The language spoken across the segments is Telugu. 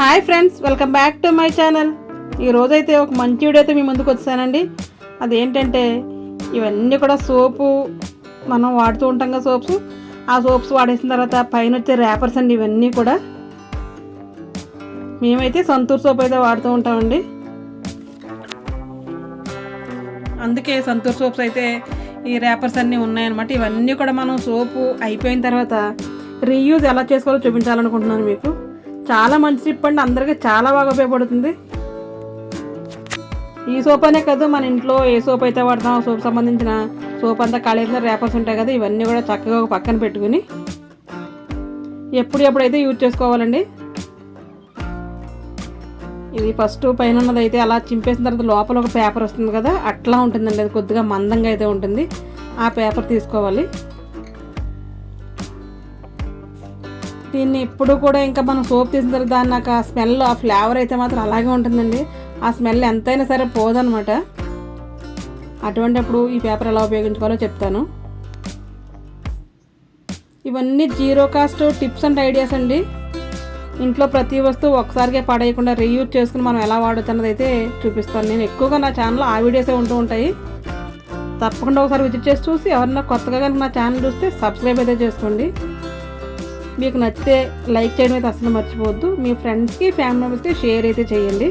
Hi friends welcome back to my channel ఈరోజైతే ఒక మంచి వీడియో అయితే మీ ముందుకు వచ్చానండి. అదేంటంటే ఇవన్నీ కూడా సోపు మనం వాడుతూ ఉంటాం కదా సోప్స్. ఆ సోప్స్ వాడేసిన తర్వాత పైన వచ్చే ర్యాపర్స్ అండి ఇవన్నీ కూడా. మేమైతే సంతూర్ సోప్ అయితే వాడుతూ ఉంటామండి. అందుకే సంతూర్ సోప్స్ అయితే ఈ ర్యాపర్స్ అన్నీ ఉన్నాయన్నమాట. ఇవన్నీ కూడా మనం సోపు అయిపోయిన తర్వాత రీయూజ్ ఎలా చేసుకోవాలో చూపించాలనుకుంటున్నాను మీకు. చాలా మంచి ట్రిప్ అండి. అందరికీ చాలా బాగా ఉపయోగపడుతుంది. ఈ సోప్ అనే కాదు మన ఇంట్లో ఏ సోప్ అయితే వాడతాం ఆ సోప్ సంబంధించిన సోప్ అంతా కాలేసిన ర్యాపర్స్ ఉంటాయి కదా ఇవన్నీ కూడా చక్కగా పక్కన పెట్టుకుని ఎప్పుడు ఎప్పుడైతే యూజ్ చేసుకోవాలండి. ఇది ఫస్ట్ పైన ఉన్నది అయితే అలా చింపేసిన తర్వాత లోపల ఒక పేపర్ వస్తుంది కదా అట్లా ఉంటుందండి. అది కొద్దిగా మందంగా అయితే ఉంటుంది. ఆ పేపర్ తీసుకోవాలి. దీన్ని ఎప్పుడు కూడా ఇంకా మనం సోప్ తీసిన తర్వాత దాన్ని నాకు ఆ స్మెల్ ఆ ఫ్లేవర్ అయితే మాత్రం అలాగే ఉంటుందండి. ఆ స్మెల్ ఎంతైనా సరే పోదనమాట అటువంటిప్పుడు ఈ పేపర్ ఎలా ఉపయోగించుకోవాలో చెప్తాను. ఇవన్నీ zero cost tips and ideas అండి. ఇంట్లో ప్రతి వస్తువు ఒకసారిగా పడేయకుండా రీయూజ్ చేసుకుని మనం ఎలా వాడుతున్నది అయితే చూపిస్తాను. నేను ఎక్కువగా నా ఛానల్లో ఆ వీడియోసే ఉంటూ ఉంటాయి. తప్పకుండా ఒకసారి విజిట్ చేసి చూసి ఎవరన్నా కొత్తగా కనుక నా ఛానల్ చూస్తే సబ్స్క్రైబ్ అయితే చేసుకోండి. మీకు నచ్చితే లైక్ చేయడం అయితే అసలు మర్చిపోవద్దు. మీ ఫ్రెండ్స్కి ఫ్యామిలీ మెంబర్స్కి షేర్ అయితే చేయండి.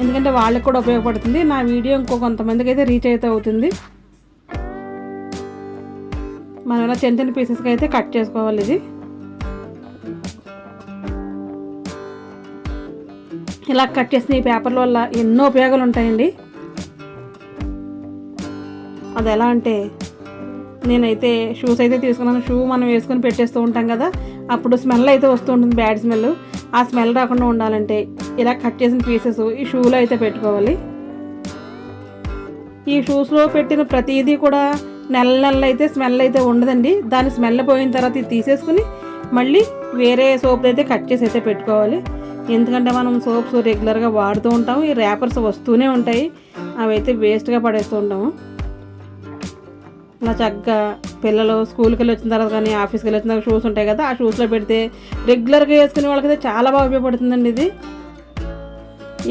ఎందుకంటే వాళ్ళకి కూడా ఉపయోగపడుతుంది. నా వీడియో ఇంకో కొంతమందికి అయితే రీచ్ అయితే అవుతుంది. మనం ఇలా చిన్న చిన్న పీసెస్కి అయితే కట్ చేసుకోవాలి ఇది. ఇలా కట్ చేసిన ఈ పేపర్ల వల్ల ఎన్నో ఉపయోగాలు ఉంటాయండి. అది ఎలా అంటే నేనైతే షూస్ అయితే తీసుకున్నాను. షూ మనం వేసుకొని పెట్టేస్తూ ఉంటాం కదా అప్పుడు స్మెల్ అయితే వస్తూ ఉంటుంది బ్యాడ్ స్మెల్ ఆ స్మెల్ రాకుండా ఉండాలంటే ఇలా కట్ చేసిన పీసెస్ ఈ షూలో అయితే పెట్టుకోవాలి. ఈ షూస్లో పెట్టిన ప్రతిదీ కూడా నెల నెల అయితే స్మెల్ అయితే ఉండదండి. దాని స్మెల్ పోయిన తర్వాత ఇది తీసేసుకుని మళ్ళీ వేరే సోప్ అయితే కట్ చేసి అయితే పెట్టుకోవాలి. ఎందుకంటే మనం సోప్స్ రెగ్యులర్గా వాడుతూ ఉంటాము ఈ ర్యాపర్స్ వస్తూనే ఉంటాయి. అవి అయితే వేస్ట్గా పడేస్తూ ఉంటాము. నా చక్కగా పిల్లలు స్కూల్కి వెళ్ళి వచ్చిన తర్వాత కానీ ఆఫీస్కి వెళ్ళి వచ్చిన తర్వాత షూస్ ఉంటాయి కదా ఆ షూస్లో పెడితే రెగ్యులర్గా వేసుకునే వాళ్ళకైతే చాలా బాగా ఉపయోగపడుతుందండి ఇది.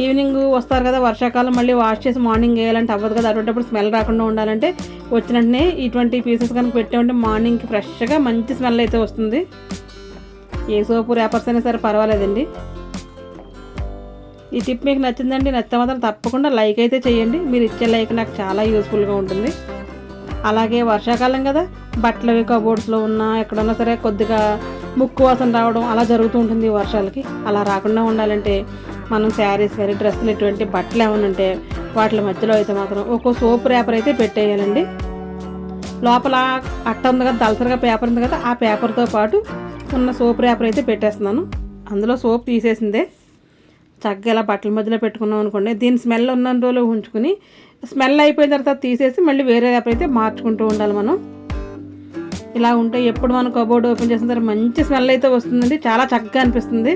ఈవినింగ్ వస్తారు కదా వర్షాకాలం మళ్ళీ వాష్ చేసి మార్నింగ్ వేయాలంటే అవ్వదు కదా అటువంటిప్పుడు స్మెల్ రాకుండా ఉండాలంటే వచ్చిన వెంటనే ఇటువంటి పీసెస్ కనుక పెట్టామంటే మార్నింగ్కి ఫ్రెష్గా మంచి స్మెల్ అయితే వస్తుంది. ఏ సోపు రేపర్స్ అయినా సరే పర్వాలేదండి. ఈ టిప్ మీకు నచ్చిందండి నచ్చితే మాత్రం తప్పకుండా లైక్ అయితే చేయండి. మీరు ఇచ్చే లైక్ నాకు చాలా యూస్ఫుల్గా ఉంటుంది. అలాగే వర్షాకాలం కదా. బట్టలు అవి కబోర్డ్స్లో ఉన్నా ఎక్కడున్నా సరే కొద్దిగా ముక్కు వాసన రావడం అలా జరుగుతూ ఉంటుంది వర్షాలకి. అలా రాకుండా ఉండాలంటే మనం శారీస్ కానీ డ్రెస్సులు ఇటువంటి బట్టలు ఏమైనా ఉంటే వాటి మధ్యలో అయితే మాత్రం ఒక్కో సోప్ పేపర్ అయితే పెట్టేయాలండి. లోపల అట్ట ఉంది కదా దళసరిగా పేపర్ ఉంది కదా ఆ పేపర్తో పాటు ఉన్న సోప్ పేపర్ అయితే పెట్టేస్తున్నాను. అందులో సోప్ తీసేసిందే. చక్కగా ఇలా బట్టల మధ్యలో పెట్టుకున్నాం అనుకోండి దీని స్మెల్ ఉన్న రోజులు ఉంచుకుని స్మెల్ అయిపోయిన తర్వాత తీసేసి మళ్ళీ వేరే ర్యాపర్ అయితే మార్చుకుంటూ ఉండాలి మనం. ఇలా ఉంటే ఎప్పుడు మనం కబోర్డ్ ఓపెన్ చేసిన తర్వాత మంచి స్మెల్ అయితే వస్తుందండి. చాలా చక్కగా అనిపిస్తుంది.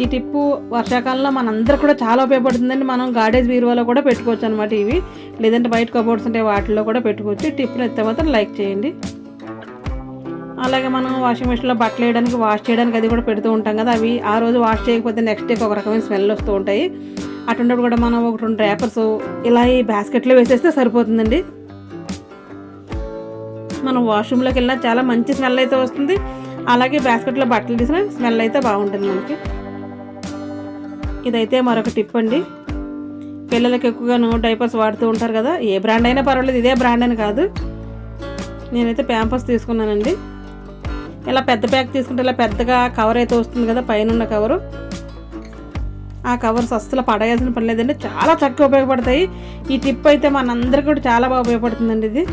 ఈ టిప్పు వర్షాకాలంలో మనందరికి కూడా చాలా ఉపయోగపడుతుందండి. మనం గార్డేజ్ బీరువాలో కూడా పెట్టుకోవచ్చు అనమాట ఇవి. లేదంటే బయట కబోర్డ్స్ ఉంటాయి వాటిల్లో కూడా పెట్టుకోవచ్చు. టిప్ని అయితే మాత్రం లైక్ చేయండి. అలాగే మనం వాషింగ్ మెషిన్లో బట్టలు వేయడానికి వాష్ చేయడానికి అది కూడా పెడుతూ ఉంటాం కదా. అవి ఆ రోజు వాష్ చేయకపోతే నెక్స్ట్ డేకి ఒక రకమైన స్మెల్ వస్తూ ఉంటాయి. అటువంటిప్పుడు కూడా మనం ఒక రెండు ర్యాపర్స్ ఇలా ఈ బాస్కెట్లో వేసేస్తే సరిపోతుందండి. మనం వాష్రూమ్లోకి వెళ్ళినా చాలా మంచి స్మెల్ అయితే వస్తుంది. అలాగే బాస్కెట్లో బట్టలు తీసిన స్మెల్ అయితే బాగుంటుంది మనకి. ఇదైతే మరొక టిప్ అండి. పిల్లలకి ఎక్కువగాను డైపర్స్ వాడుతూ ఉంటారు కదా ఏ బ్రాండ్ అయినా పర్వాలేదు ఇదే బ్రాండ్ అని కాదు. నేనైతే ప్యాంపర్స్ తీసుకున్నానండి. ఇలా పెద్ద ప్యాక్ తీసుకుంటే ఇలా పెద్దగా కవర్ అయితే వస్తుంది కదా పైన ఉన్న కవరు ఆ కవర్స్ అస్సలు పడేయాల్సిన పని లేదండి. చాలా చక్కగా ఉపయోగపడతాయి. ఈ టిప్ అయితే మనందరికీ కూడా చాలా బాగా ఉపయోగపడుతుందండి ఇది.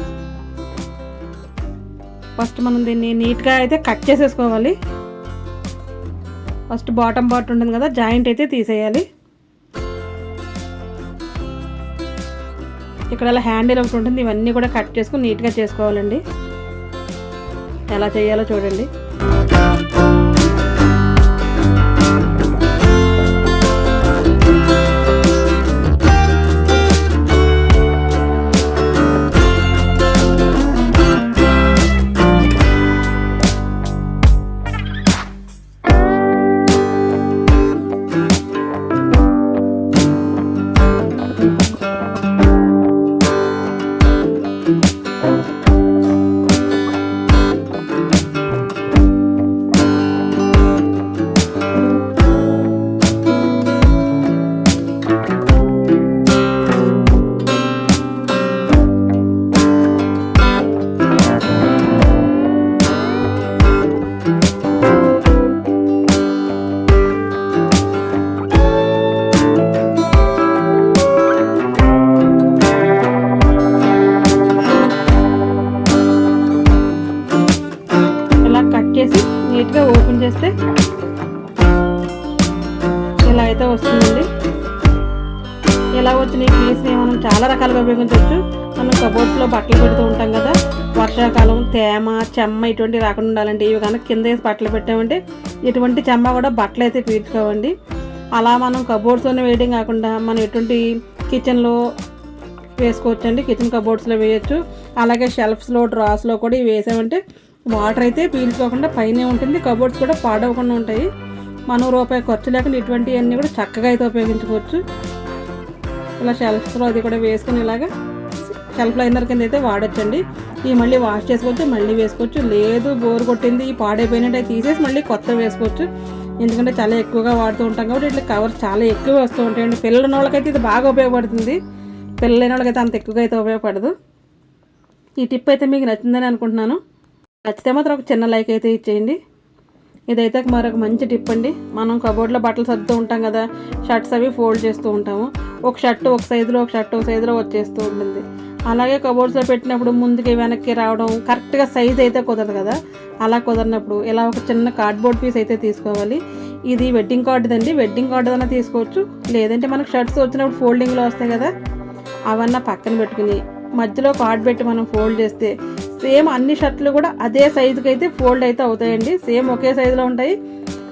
ఫస్ట్ మనం దీన్ని నీట్గా అయితే కట్ చేసేసుకోవాలి. ఫస్ట్ బాటమ్ పార్ట్ ఉంటుంది కదా జాయింట్ అయితే తీసేయాలి. ఇక్కడ అలా హ్యాండిల్ ఒకటి ఉంటుంది ఇవన్నీ కూడా కట్ చేసుకుని నీట్గా చేసుకోవాలండి. ఎలా చేయాలో చూడండి. అయితే వస్తుందండి. ఇలా వచ్చినాయి ఈ పీస్ని మనం చాలా రకాలుగా ఉపయోగించవచ్చు. మనం కబోర్డ్స్లో బట్టలు పెడుతూ ఉంటాం కదా. వర్షాకాలం తేమ చెమ్మ ఇటువంటి రాకుండా ఉండాలంటే ఇవి కనుక కింద వేసి బట్టలు పెట్టామంటే ఇటువంటి చెమ్మ కూడా బట్టలు అయితే పీల్చుకోవండి అలా మనం కబోర్డ్స్లోనే వేయడం కాకుండా మనం ఎటువంటి కిచెన్లో వేసుకోవచ్చు అండి కిచెన్ కబోర్డ్స్లో వేయచ్చు. అలాగే షెల్ఫ్స్లో డ్రాస్లో కూడా ఇవి వేసామంటే వాటర్ అయితే పీల్చుకోకుండా పైనే ఉంటుంది. కబోర్డ్స్ కూడా పాడవకుండా ఉంటాయి. మనం రూపాయి ఖర్చు లేకుండా ఇటువంటివన్నీ కూడా చక్కగా అయితే ఉపయోగించుకోవచ్చు. ఇలా షెల్ఫ్లో అది కూడా వేసుకుని ఇలాగా షెల్ఫ్ లైనర్ కింద అయితే వాడచ్చండి. ఈ మళ్ళీ వాష్ చేసుకోవచ్చు మళ్ళీ వేసుకోవచ్చు. లేదు బోర్ కొట్టింది ఈ పాడైపోయినట్టు తీసేసి మళ్ళీ కొత్త వేసుకోవచ్చు. ఎందుకంటే చాలా ఎక్కువగా వాడుతూ ఉంటాం కాబట్టి ఇట్లా కవర్స్ చాలా ఎక్కువ వస్తూ ఉంటాయండి. పిల్లల వాళ్ళకైతే ఇది బాగా ఉపయోగపడుతుంది. పిల్లలైన వాళ్ళకైతే అంత ఎక్కువగా అయితే ఉపయోగపడదు. ఈ టిప్ అయితే మీకు నచ్చిందని అనుకుంటున్నాను. నచ్చితే మాత్రం ఒక చిన్న లైక్ అయితే ఇచ్చేయండి. ఇదైతే మరొక మంచి టిప్ అండి. మనం కబోర్డ్లో బట్టలు సర్దుతూ ఉంటాం కదా షర్ట్స్ అవి ఫోల్డ్ చేస్తూ ఉంటాము. ఒక షర్ట్ ఒక సైజులో ఒక షర్ట్ ఒక సైజులో వచ్చేస్తూ ఉంటుంది. అలాగే కబోర్డ్స్లో పెట్టినప్పుడు ముందుకి వెనక్కి రావడం కరెక్ట్గా సైజ్ అయితే కుదరదు కదా. అలా కుదరినప్పుడు ఇలా ఒక చిన్న కార్డ్బోర్డ్ పీస్ అయితే తీసుకోవాలి. ఇది వెడ్డింగ్ కార్డుదండి వెడ్డింగ్ కార్డు అయినా తీసుకోవచ్చు. లేదంటే మనకు షర్ట్స్ వచ్చినప్పుడు ఫోల్డింగ్లో వస్తాయి కదా అవన్నీ పక్కన పెట్టుకుని మధ్యలో కార్డ్ పెట్టి మనం ఫోల్డ్ చేస్తే సేమ్ అన్ని షర్ట్లు కూడా అదే సైజుకి అయితే ఫోల్డ్ అయితే అవుతాయండి. సేమ్ ఒకే సైజులో ఉంటాయి.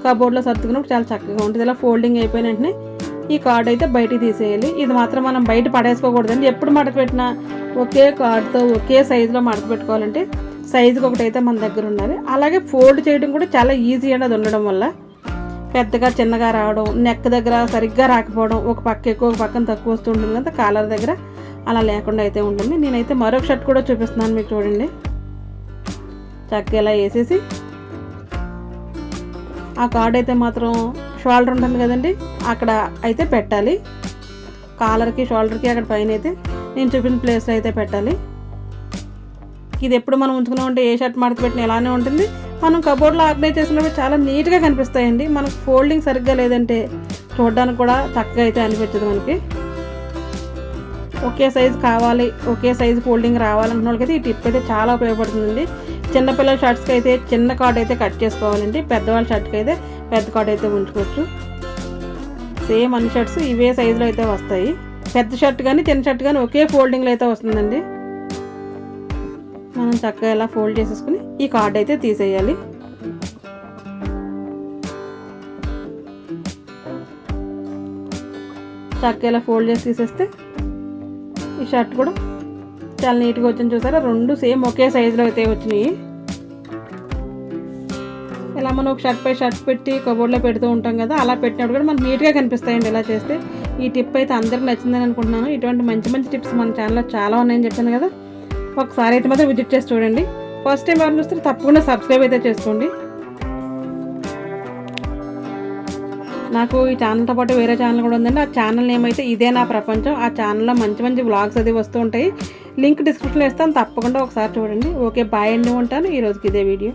కబోర్డ్లో సర్దుకున్నప్పుడు చాలా చక్కగా ఉంటుంది. ఇలా ఫోల్డింగ్ అయిపోయిన వెంటనే ఈ కార్డ్ అయితే బయటికి తీసేయాలి. ఇది మాత్రం మనం బయట పడేసుకోకూడదండి. ఎప్పుడు మడత పెట్టినా ఒకే కార్డ్తో ఒకే సైజులో మడత పెట్టుకోవాలంటే సైజుకి ఒకటి అయితే మన దగ్గర ఉండాలి. అలాగే ఫోల్డ్ చేయడం కూడా చాలా ఈజీ అండి. అది ఉండడం వల్ల పెద్దగా చిన్నగా రావడం నెక్ దగ్గర సరిగ్గా రాకపోవడం ఒక పక్క ఎక్కువ ఒక పక్కన తక్కువ వస్తూ కదా కాలర్ దగ్గర. అలా లేకుండా అయితే ఉంటుంది. నేనైతే మరొక షర్ట్ కూడా చూపిస్తున్నాను మీకు చూడండి. చక్కగా ఇలా వేసేసి ఆ కార్డ్ అయితే మాత్రం షోల్డర్ ఉంటుంది కదండి అక్కడ అయితే పెట్టాలి. కాలర్కి షోల్డర్కి అక్కడ పైన అయితే నేను చూపిన ప్లేస్లో అయితే పెట్టాలి. ఇది ఎప్పుడు మనం ఉంచుకున్నాం ఉంటే ఏ షర్ట్ మడత పెట్టిన ఎలానే ఉంటుంది. మనం కబోర్డ్లో ఆర్గనైజ్ చేసినప్పుడు చాలా నీట్గా కనిపిస్తాయండి. మనకు ఫోల్డింగ్ సరిగ్గా లేదంటే చూడడానికి కూడా చక్కగా అయితే అనిపించదు మనకి. ఒకే సైజు కావాలి ఒకే సైజు ఫోల్డింగ్ రావాలనుకున్న వాళ్ళకైతే ఈ టిప్ అయితే చాలా ఉపయోగపడుతుందండి. చిన్నపిల్లల షర్ట్స్కి అయితే చిన్న కార్డ్ అయితే కట్ చేసుకోవాలండి. పెద్దవాళ్ళ షర్ట్కి అయితే పెద్ద కార్డ్ అయితే ఉంచుకోవచ్చు. సేమ్ అన్ని షర్ట్స్ ఇవే సైజులో అయితే వస్తాయి. పెద్ద షర్ట్ కానీ చిన్న షర్ట్ కానీ ఒకే ఫోల్డింగ్లో అయితే వస్తుందండి. మనం చక్కగా ఇలా ఫోల్డ్ చేసేసుకుని ఈ కార్డ్ అయితే తీసేయాలి. చక్కగా ఇలా ఫోల్డ్ చేసి తీసేస్తే ఈ షర్ట్ కూడా చాలా నీట్గా వచ్చింది చూసారా? రెండు సేమ్ ఒకే సైజులో అయితే వచ్చినాయి. ఇలా మనం ఒక షర్ట్ పై షర్ట్ పెట్టి కబోర్డ్లో పెడుతూ ఉంటాం కదా అలా పెట్టినప్పుడు కూడా మనకు నీట్గా కనిపిస్తాయండి ఇలా చేస్తే. ఈ టిప్ అయితే అందరికి నచ్చిందని అనుకుంటున్నాను. ఇటువంటి మంచి మంచి టిప్స్ మన ఛానల్లో చాలా ఉన్నాయని చెప్పాను కదా. ఒకసారి అయితే మాత్రం విజిట్ చేసి చూడండి. ఫస్ట్ టైం ఎవరిని చూస్తే తప్పకుండా సబ్స్క్రైబ్ అయితే చేసుకోండి. నాకు ఈ ఛానల్తో పాటు వేరే ఛానల్ కూడా ఉందండి. ఆ ఛానల్ నేమ్ అయితే ఇదే నా ప్రపంచం. ఆ ఛానల్లో మంచి మంచి వ్లాగ్స్ అది వస్తూ ఉంటాయి. లింక్ డిస్క్రిప్షన్లో ఇస్తాను. తప్పకుండా ఒకసారి చూడండి. ఓకే బాయ్ అండి ఉంటాను. ఈ రోజుకి ఇదే వీడియో